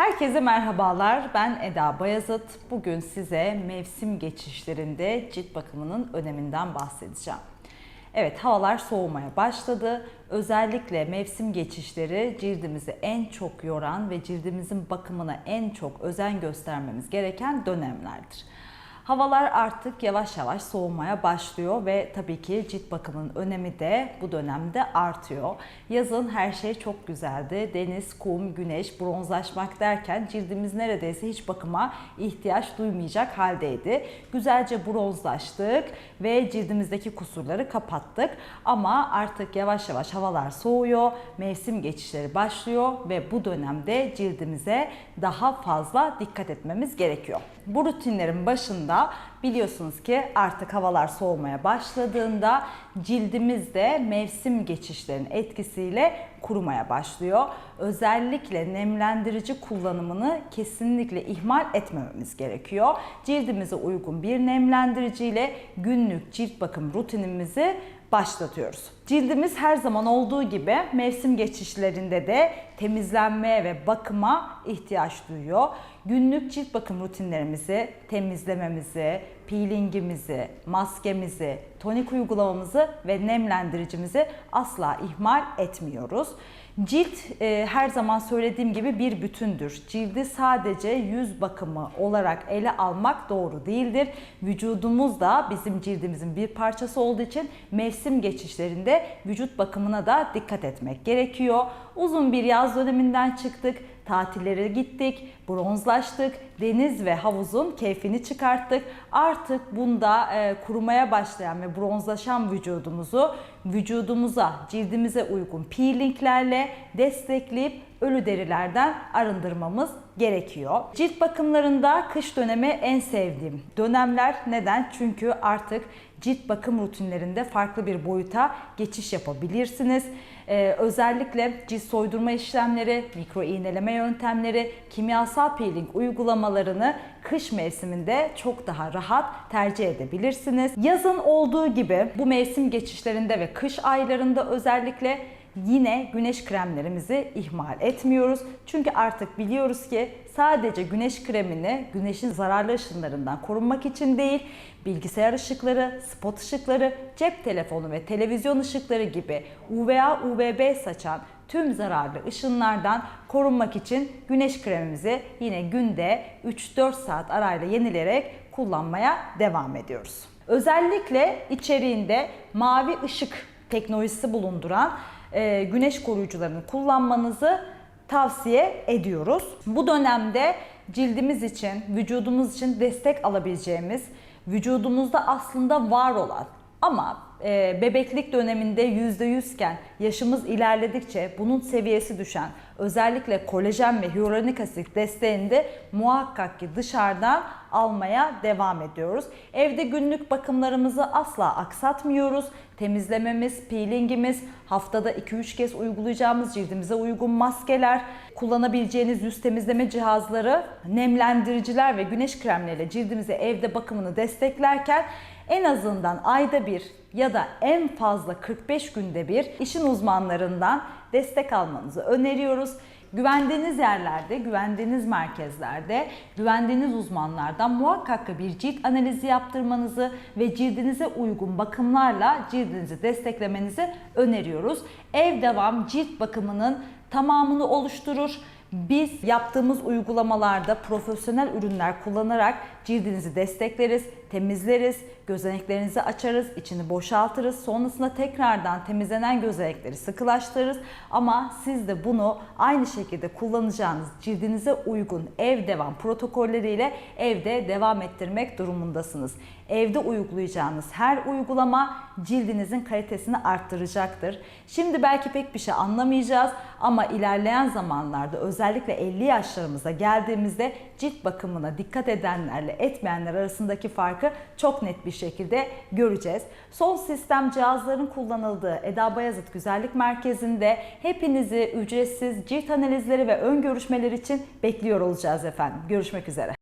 Herkese merhabalar. Ben Eda Bayazıt. Bugün size mevsim geçişlerinde cilt bakımının öneminden bahsedeceğim. Evet, havalar soğumaya başladı. Özellikle mevsim geçişleri cildimizi en çok yoran ve cildimizin bakımına en çok özen göstermemiz gereken dönemlerdir. Havalar artık yavaş yavaş soğumaya başlıyor ve tabii ki cilt bakımının önemi de bu dönemde artıyor. Yazın her şey çok güzeldi. Deniz, kum, güneş, bronzlaşmak derken cildimiz neredeyse hiç bakıma ihtiyaç duymayacak haldeydi. Güzelce bronzlaştık ve cildimizdeki kusurları kapattık. Ama artık yavaş yavaş havalar soğuyor, mevsim geçişleri başlıyor ve bu dönemde cildimize daha fazla dikkat etmemiz gerekiyor. Bu rutinlerin başında biliyorsunuz ki artık havalar soğumaya başladığında cildimiz de mevsim geçişlerinin etkisiyle kurumaya başlıyor. Özellikle nemlendirici kullanımını kesinlikle ihmal etmememiz gerekiyor. Cildimize uygun bir nemlendiriciyle günlük cilt bakım rutinimizi başlatıyoruz. Cildimiz her zaman olduğu gibi mevsim geçişlerinde de temizlenmeye ve bakıma ihtiyaç duyuyor. Günlük cilt bakım rutinlerimizi, temizlememizi, peelingimizi, maskemizi, tonik uygulamamızı ve nemlendiricimizi asla ihmal etmiyoruz. Cilt e, her zaman söylediğim gibi bir bütündür. Cildi sadece yüz bakımı olarak ele almak doğru değildir. Vücudumuz da bizim cildimizin bir parçası olduğu için mevsim geçişlerinde vücut bakımına da dikkat etmek gerekiyor. Uzun bir yaz döneminden çıktık tatillere gittik, bronzlaştık, deniz ve havuzun keyfini çıkarttık. Artık bunda e, kurumaya başlayan ve bronzlaşan vücudumuzu vücudumuza, cildimize uygun peelinglerle destekleyip ölü derilerden arındırmamız gerekiyor. Cilt bakımlarında kış dönemi en sevdiğim dönemler. Neden? Çünkü artık cilt bakım rutinlerinde farklı bir boyuta geçiş yapabilirsiniz. Ee, özellikle cilt soydurma işlemleri, mikro iğneleme yöntemleri, kimyasal peeling uygulamalarını kış mevsiminde çok daha rahat tercih edebilirsiniz. Yazın olduğu gibi bu mevsim geçişlerinde ve kış aylarında özellikle yine güneş kremlerimizi ihmal etmiyoruz. Çünkü artık biliyoruz ki sadece güneş kremini güneşin zararlı ışınlarından korunmak için değil, bilgisayar ışıkları, spot ışıkları, cep telefonu ve televizyon ışıkları gibi UVA, UVB saçan tüm zararlı ışınlardan korunmak için güneş kremimizi yine günde 3-4 saat arayla yenileyerek kullanmaya devam ediyoruz. Özellikle içeriğinde mavi ışık teknolojisi bulunduran e, güneş koruyucularını kullanmanızı tavsiye ediyoruz. Bu dönemde cildimiz için, vücudumuz için destek alabileceğimiz, vücudumuzda aslında var olan ama e, bebeklik döneminde %100 iken yaşımız ilerledikçe bunun seviyesi düşen özellikle kolajen ve hyaluronik asit desteğini de muhakkak ki dışarıdan almaya devam ediyoruz. Evde günlük bakımlarımızı asla aksatmıyoruz. Temizlememiz, peelingimiz, haftada 2-3 kez uygulayacağımız cildimize uygun maskeler, kullanabileceğiniz yüz temizleme cihazları, nemlendiriciler ve güneş kremleriyle cildimize evde bakımını desteklerken en azından ayda bir ya da en fazla 45 günde bir işin uzmanlarından destek almanızı öneriyoruz. Güvendiğiniz yerlerde, güvendiğiniz merkezlerde, güvendiğiniz uzmanlardan muhakkak bir cilt analizi yaptırmanızı ve cildinize uygun bakımlarla cildinizi desteklemenizi öneriyoruz. Ev devam cilt bakımının tamamını oluşturur. Biz yaptığımız uygulamalarda profesyonel ürünler kullanarak cildinizi destekleriz, temizleriz, gözeneklerinizi açarız, içini boşaltırız. Sonrasında tekrardan temizlenen gözenekleri sıkılaştırırız. Ama siz de bunu aynı şekilde kullanacağınız cildinize uygun ev devam protokolleriyle evde devam ettirmek durumundasınız. Evde uygulayacağınız her uygulama cildinizin kalitesini arttıracaktır. Şimdi belki pek bir şey anlamayacağız ama ilerleyen zamanlarda özellikle 50 yaşlarımıza geldiğimizde cilt bakımına dikkat edenlerle etmeyenler arasındaki farkı çok net bir şekilde göreceğiz. Son sistem cihazların kullanıldığı Eda Bayazıt Güzellik Merkezi'nde hepinizi ücretsiz cilt analizleri ve ön görüşmeler için bekliyor olacağız efendim. Görüşmek üzere.